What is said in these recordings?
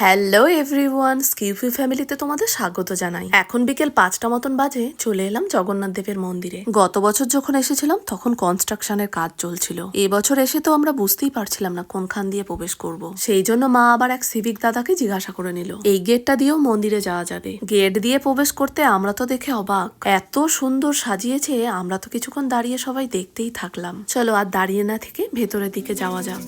Hello everyone, স্কিউফি ফ্যামিলিতে তোমাদের স্বাগত জানাই। এখন বিকেল পাঁচটা মতন বাজে, চলে এলাম জগন্নাথ দেবের মন্দিরে। গত বছর যখন এসেছিলাম, তখন কনস্ট্রাকশনের কাজ চলছিল। এবছর এসে তো আমরা বুঝতেই পারছিলাম না কোনখান দিয়ে প্রবেশ করব। সেই জন্য মা আবার এক সিভিক দাদাকে জিজ্ঞাসা করে নিল, এই গেটটা দিয়েও মন্দিরে যাওয়া যাবে? গেট দিয়ে প্রবেশ করতে আমরা তো দেখে অবাক। এত সুন্দর সাজিয়েছে, আমরা তো কিছুক্ষণ দাঁড়িয়ে সবাই দেখতেই থাকলাম। চলো আর দাঁড়িয়ে না থেকে ভেতরের দিকে যাওয়া যাক।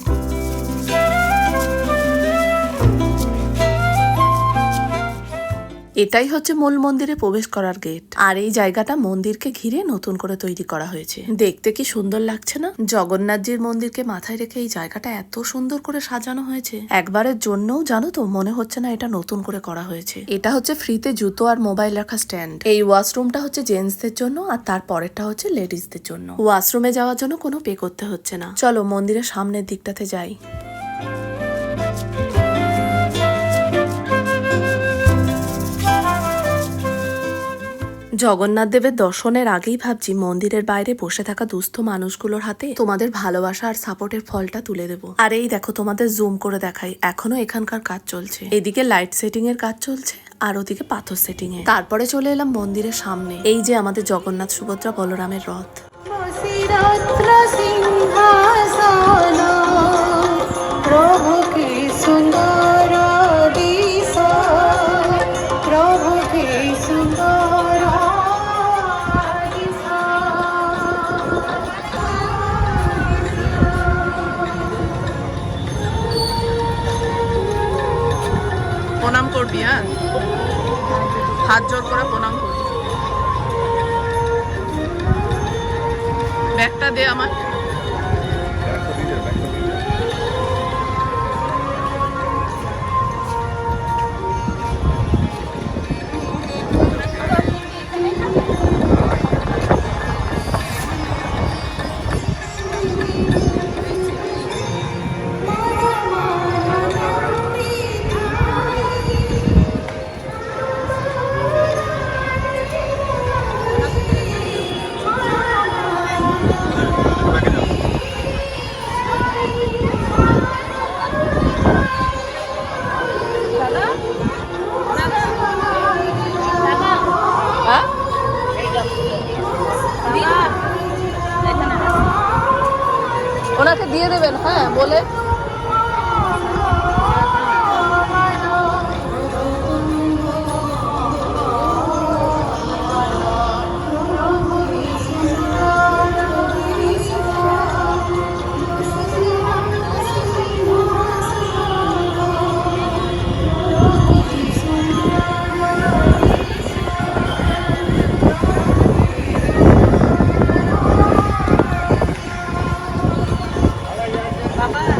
এটাই হচ্ছে মূল মন্দিরে প্রবেশ করার গেট আর এই জায়গাটা মন্দিরকে ঘিরে নতুন করে তৈরি করা হয়েছে। দেখতে কি সুন্দর লাগছে না? জগন্নাথজির মন্দিরকে মাথায় রেখে এই জায়গাটা এত সুন্দর করে সাজানো হয়েছে। একবারের জন্যও জানো তো মনে হচ্ছে না এটা নতুন করে করা হয়েছে। এটা হচ্ছে ফ্রিতে জুতো আর মোবাইল রাখা স্ট্যান্ড এই ওয়াশরুমটা হচ্ছে জেন্টসদের জন্য আর তার পরেরটা হচ্ছে লেডিসদের জন্য। ওয়াশরুমে যাওয়ার জন্য কোনো পে করতে হচ্ছে না। চলো মন্দিরের সামনের দিকটাতে যাই। জগন্নাথ দেবের দর্শনের আগেই ভাবছি মন্দিরের বাইরে বসে থাকা দুস্থ মানুষগুলোর হাতে তোমাদের ভালোবাসা আর সাপোর্টের ফলটা তুলে দেব। আর এই দেখো, তোমাদের জুম করে দেখাই। এখনও এখানকার কাজ চলছে। এদিকে লাইট সেটিং এর কাজ চলছে, আর ওদিকে পাথর সেটিং এ। তারপরে চলে এলাম মন্দিরের সামনে। এই যে আমাদের জগন্নাথ সুভদ্রা বলরামের রথ। প্রভু প্রণাম করবি হ্যাঁ? হাত জোর করে প্রণাম করবি। ব্যাগটা দে আমার। ওনাকে দিয়ে দেবেন হ্যাঁ বলে Bye-bye.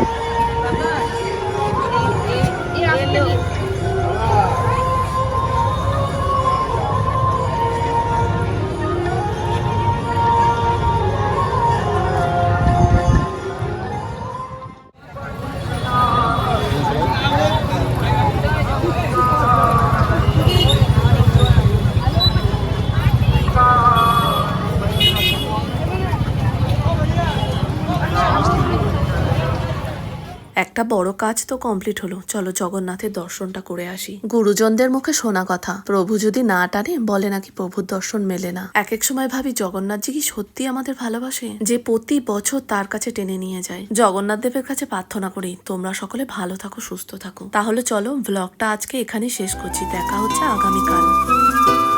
একটা বড় কাজ তো কমপ্লিট হলো। চলো জগন্নাথের দর্শনটা করে আসি। গুরুজনদের মুখে শোনা কথা। প্রভু যদি না টানে, বলে নাকি প্রভুর দর্শন মেলে না। এক এক সময় ভাবি জগন্নাথজি কি সত্যি আমাদের ভালোবাসে? যে প্রতি বছর তার কাছে টেনে নিয়ে যায়। জগন্নাথ দেবের কাছে প্রার্থনা করি, তোমরা সকলে ভালো থাকো, সুস্থ থাকো। তাহলে চলো ব্লগটা আজকে এখানেই শেষ করছি। দেখা হচ্ছে আগামীকাল।